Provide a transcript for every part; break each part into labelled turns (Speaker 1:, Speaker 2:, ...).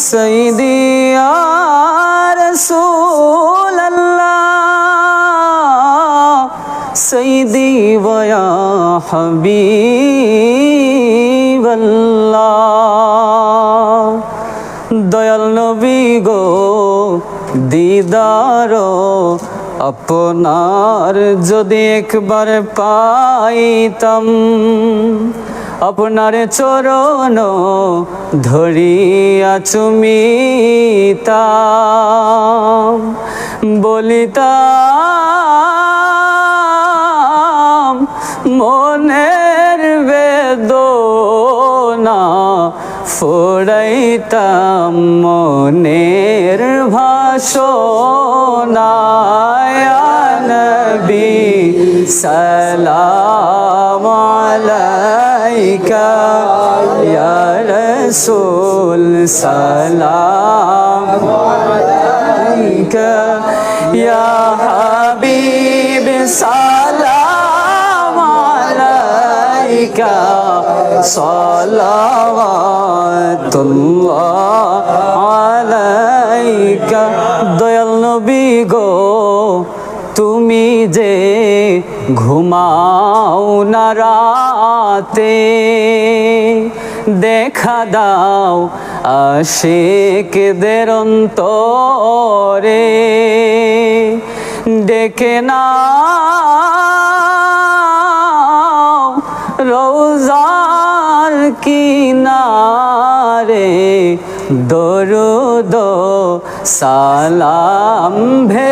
Speaker 1: সৈদি রসুল সৈদি বয়া হাবিব দয়াল নবী গো দিদার আপনার যদি একবার পাইতাম আপনার চরণ ধরিয়া চুমিতাম বলিতাম মনের বেদনা ফোড়াইতাম মনের ভাষণায় নবী সালাম আলাইকা ইয়া রাসূল সালাম আলাইকা ইয়া হাবিব সালাম আলাইকা সালাওয়াতুল্লাহ আলাইকা দয়াল নবী গো তুমি যে ঘুমাও না রাতে, দেখা দাও আশিকদের অন্তরে, ডেকে না রোজার কিনারে, দরুদ সালাম ভেজিতে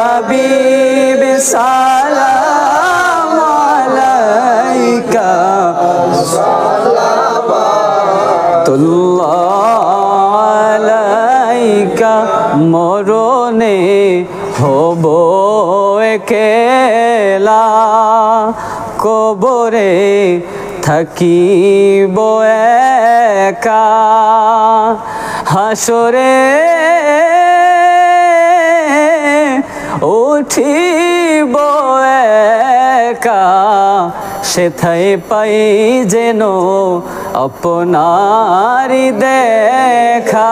Speaker 1: মরণে হব একেলা কবরে থাকিব একা। হাসরে উঠিব একা সেথায় পাই যেন আপনারি দেখা।